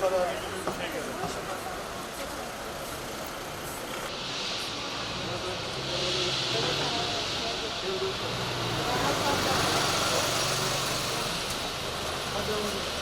Hadi oğlum.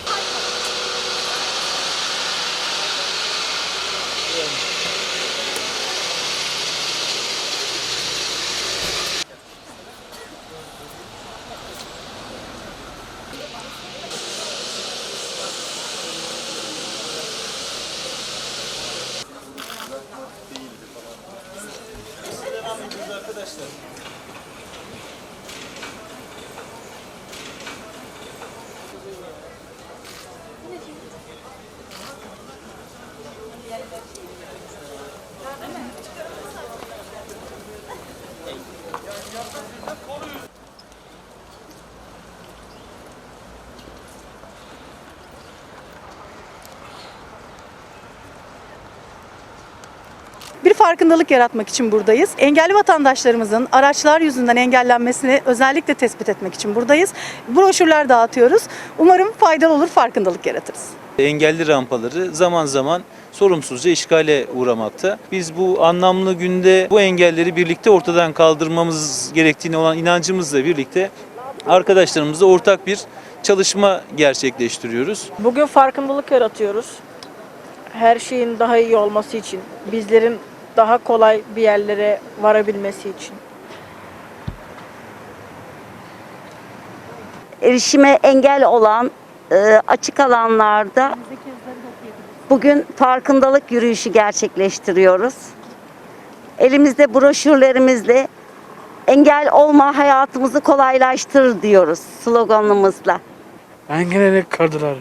Arkadaşlar. Bir farkındalık yaratmak için buradayız. Engelli vatandaşlarımızın araçlar yüzünden engellenmesini özellikle tespit etmek için buradayız. Broşürler dağıtıyoruz. Umarım faydalı olur, farkındalık yaratırız. Engelli rampaları zaman zaman sorumsuzca işgale uğramakta. Biz bu anlamlı günde bu engelleri birlikte ortadan kaldırmamız gerektiğine olan inancımızla birlikte arkadaşlarımızla ortak bir çalışma gerçekleştiriyoruz. Bugün farkındalık yaratıyoruz. Her şeyin daha iyi olması için, bizlerin daha kolay bir yerlere varabilmesi için. erişime engel olan e, açık alanlarda bugün farkındalık yürüyüşü gerçekleştiriyoruz. Elimizde broşürlerimizle engel olma hayatımızı kolaylaştır diyoruz sloganımızla. Engelleri kırdılar.